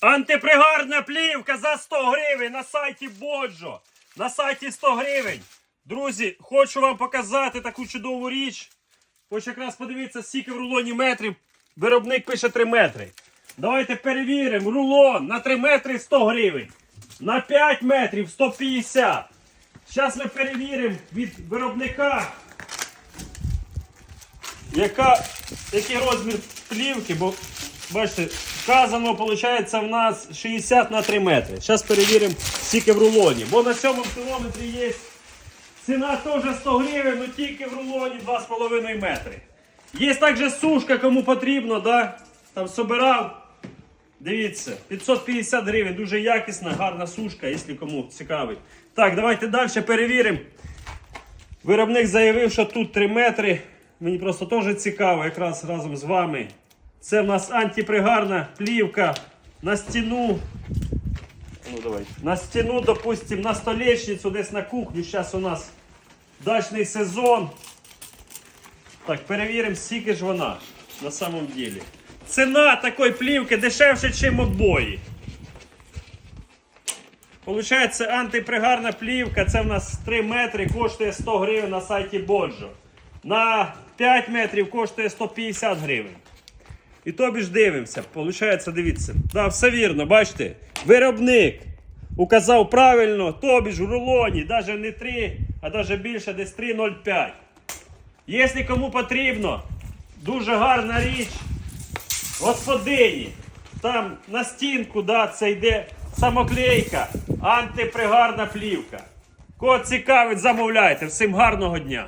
Антипригарна плівка за 100 гривень на сайті Боджо. На сайті 100 гривень. Друзі, хочу вам показати таку чудову річ. Ось якраз подивіться, скільки в рулоні метрів. Виробник пише 3 метри. Давайте перевіримо. Рулон на 3 метри 100 гривень. На 5 метрів 150. Зараз ми перевіримо від виробника, яка, який розмір плівки, бо бачите, вказано, виходить, в нас 60 на 3 метри. Зараз перевіримо, скільки в рулоні. Бо на цьому кілометрі є ціна теж 100 гривень, але тільки в рулоні 2,5 метри. Є також сушка, кому потрібно, да? там собирав. Дивіться, 550 гривень, дуже якісна, гарна сушка, якщо кому цікавить. Так, давайте далі перевіримо. Виробник заявив, що тут 3 метри. Мені просто теж цікаво, якраз разом з вами. Це в нас антипригарна плівка на стіну. Ну, давай. На стіну, допустим, на столешницю, десь на кухню. Зараз у нас дачний сезон. Так, перевіримо, скільки ж вона на самом деле. Ціна такої плівки дешевше, ніж обої. Получається, антипригарна плівка, це в нас 3 метри, коштує 100 гривень на сайті Боджо. На 5 метрів коштує 150 гривень. І тобі ж дивимося. Получається, дивіться. Да, все вірно, бачите? Виробник указав правильно, тобі ж в рулоні, навіть не 3, а навіть більше, десь 3,05. Якщо кому потрібно, дуже гарна річ. Господині, там на стінку, да, це йде самоклейка, антипригарна плівка. Кого цікавить, замовляйте. Всім гарного дня!